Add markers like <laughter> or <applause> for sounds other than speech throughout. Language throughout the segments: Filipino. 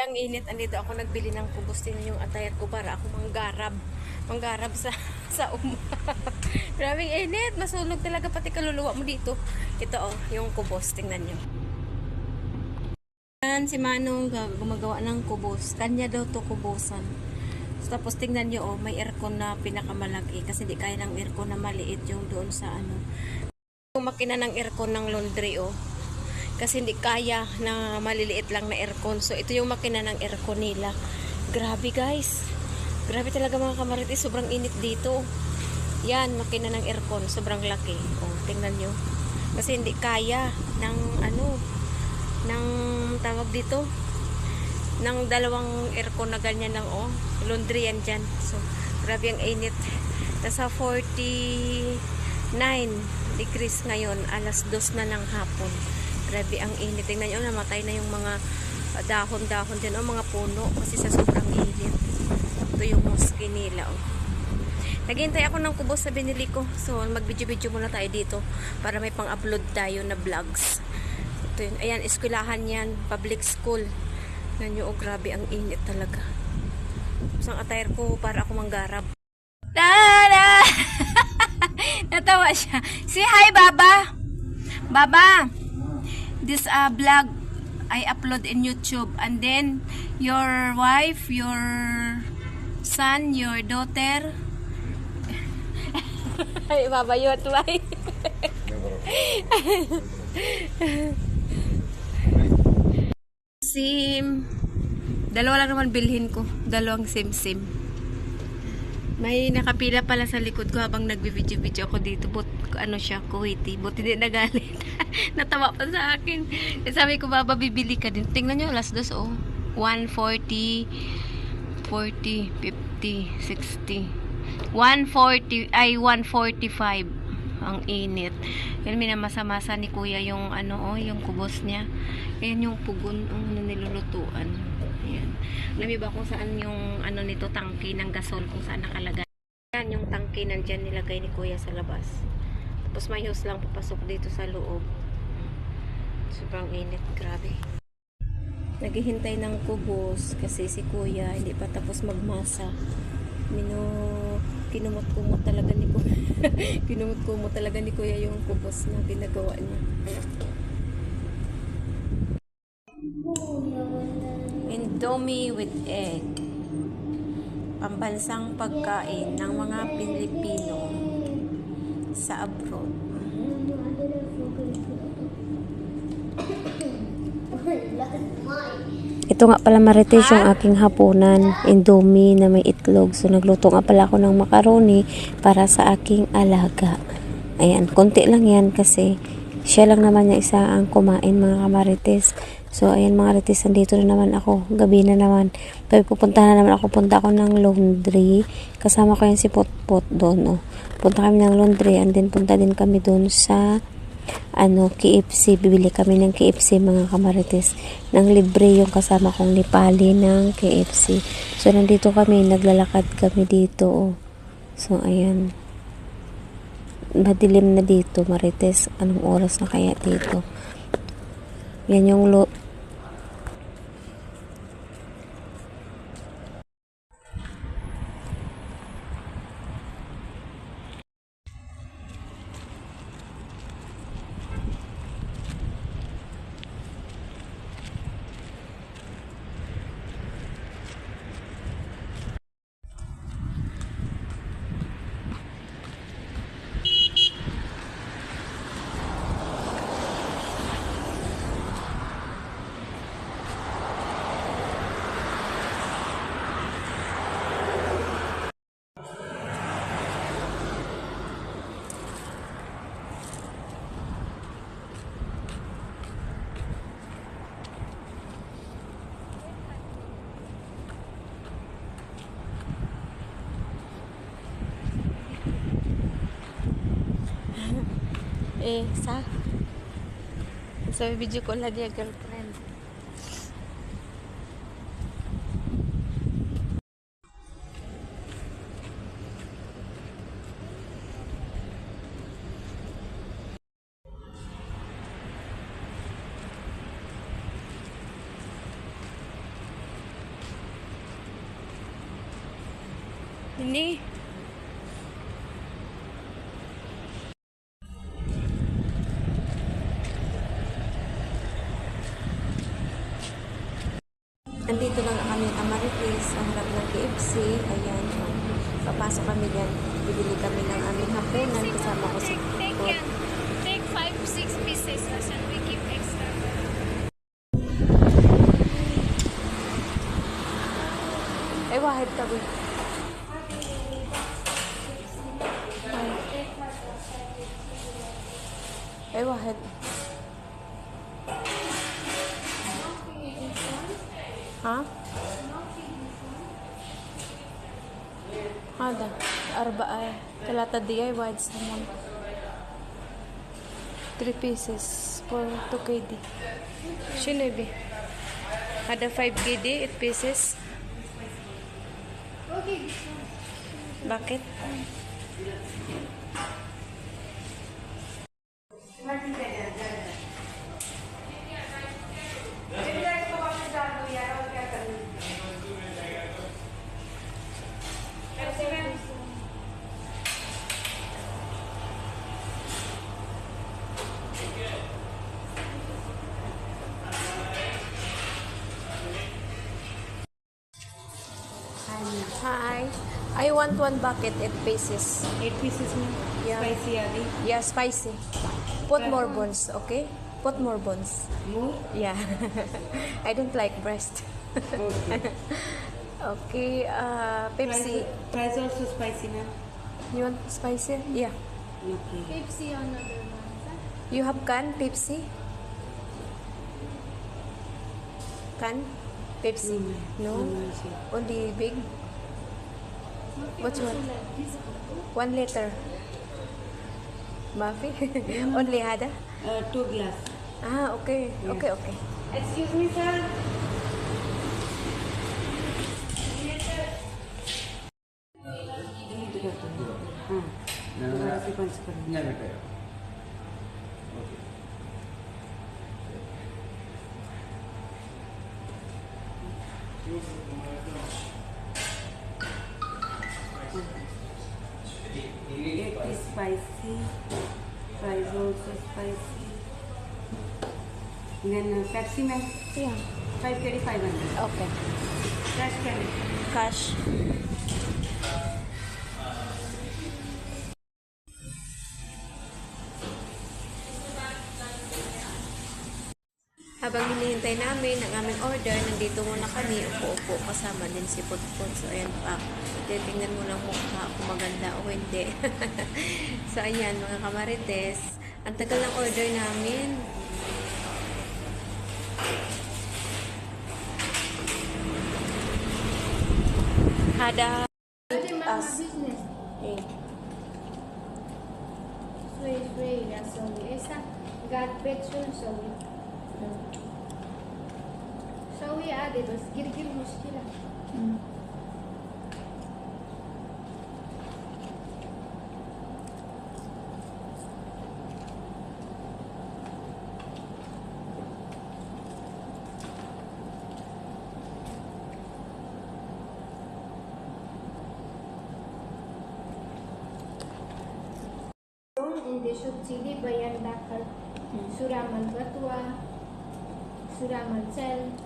Ang init, andito ako nagbili ng kubos yung atayat ko para ako manggarab. Manggarab sa <laughs> sa um. <laughs> Grabing init, masunog talaga pati kaluluwa mo dito. Ito oh, yung kubos, tingnan nyo. Yan, si Manong ga- gumagawa ng kubos. Kanya daw to kubosan. Tapos tingnan nyo oh, may aircon na pinakamalaki kasi di kaya ng aircon na maliit yung doon sa ano. Yung makina ng aircon ng laundry oh kasi hindi kaya na maliliit lang na aircon. So, ito yung makina ng aircon nila. Grabe, guys. Grabe talaga mga kamarites. Sobrang init dito. Yan, makina ng aircon. Sobrang laki. O, tingnan nyo. Kasi hindi kaya ng ano, ng tawag dito, ng dalawang aircon na ganyan lang, oh. Laundry yan dyan. So, grabe ang init. Nasa 49 degrees ngayon. Alas 2 na ng hapon. Grabe ang init. Tingnan nyo, namatay na yung mga dahon-dahon dyan, o mga puno. Kasi sa sobrang init. Ito yung mosque nila, oh. Naghihintay ako ng kubos sa binili ko. So, mag-video-video muna tayo dito para may pang-upload tayo na vlogs. Ito yun. Ayan, eskwelahan yan. Public school. Tingnan nyo, oh, grabe ang init talaga. Isang attire ko para ako manggarab. Tada! <laughs> Natawa siya. Say hi, Baba! Baba! This uh, vlog I upload in YouTube and then your wife, your son, your daughter <laughs> Ay, babayot, why? <laughs> sim. Dalawa lang naman bilhin ko. Dalawang sim-sim. May nakapila pala sa likod ko habang nagbi-video-video ako dito. But ano siya, Kuwaiti. But hindi nagalit. <laughs> Natawa pa sa akin. Eh, Sabi ko, baba, bibili ka din. Tingnan nyo, last dos, oh. 140, 40, 50, 60. 140, ay 145 ang init. Yan minamasama-masa ni kuya yung ano oh, yung kubos niya. Ayan yung pugon oh, na nilulutuan. Ayan. Alam niyo ba kung saan yung ano nito tangke ng gasol kung saan nakalagay? Yan yung tangke nandyan nilagay ni kuya sa labas. Tapos may hose lang papasok dito sa loob. Sobrang init, grabe. Naghihintay ng kubos kasi si kuya hindi pa tapos magmasa. Mino, kinumot-kumot talaga ni kuya. <laughs> kinumot-kumot talaga ni kuya yung kubos na ginagawa niya. Indomie with egg. Pambansang pagkain ng mga Pilipino sa abroad. Ito nga pala marites yung aking hapunan, indomie na may itlog. So nagluto nga pala ako ng macaroni para sa aking alaga. Ayan, konti lang yan kasi siya lang naman yung isa ang kumain mga kamarites. So ayan mga marites, nandito na naman ako. Gabi na naman. Pero pupunta na naman ako. Punta ako ng laundry. Kasama ko yan si Potpot doon. Oh. Punta kami ng laundry and then punta din kami doon sa ano, KFC. Bibili kami ng KFC mga kamarites. Nang libre yung kasama kong Nepali ng KFC. So, nandito kami. Naglalakad kami dito. Oh. So, ayan. Madilim na dito, marites. Anong oras na kaya dito? Yan yung eh sa sa video ko lagi ang girlfriend. Nih Andito na nga kami ang Marites, ang harap ng KFC. Ayan. Papasok kami dyan. Bibili kami ng aming hapunan. Kasama ko si Take, Ha? هذا أربعة ثلاثة دقايق وايد salmon 3 pieces for 2 kg شنو يبي؟ هذا 5 kg 8 pieces Bakit? Hi. one-to-one bucket, 8 pieces. 8 pieces mo? Yeah. Spicy, ah, Abby? Yeah, spicy. Put more bones, okay? Put more bones. More? Yeah. <laughs> I don't like breast. okay. <laughs> okay, uh, Pepsi. Fries, fries also spicy, ma'am? You want spicy? Yeah. Okay. Pepsi another one. You have can, Pepsi? Can? Pepsi? No? no? Only big? What's one? One liter. Mafi? Eh. <laughs> Only hada? Uh, two glass. Ah, okay. Yes. Okay, okay. Excuse me, sir. Thank you. It is spicy, fries also spicy. Then uh, Pepsi man, Yeah. 5 500. Okay. Fresh curry. Cash. Habang hinihintay namin ang aming order, nandito muna kami, upo-upo, kasama din si Putput. So, ayan pa. Titingnan mo lang mukha kung maganda o hindi. <laughs> so, ayan, mga kamarites. Ang tagal ng order namin. Hada. Us. Eh. Sway, sway, rasowi. Esa, God petrol sawi. سوي عادي بس قرقر مشكلة bayar zakat, surah manfatwa, Suraman Sen.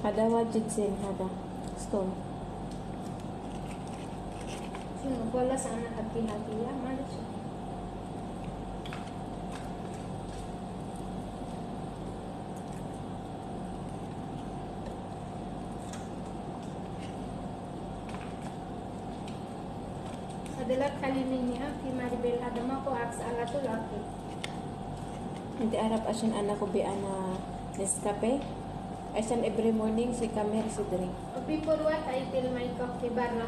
Ada wajib sih ada. Stone. Sino wala sana hati-hati ya, Marcia. adalah kalimatnya fi marbil adama ko aks alatul akhir. Hindi arap asyan anak ko bi ana Nescafe. Asyan every morning si Kamer si drink. People what I tell my coffee bar na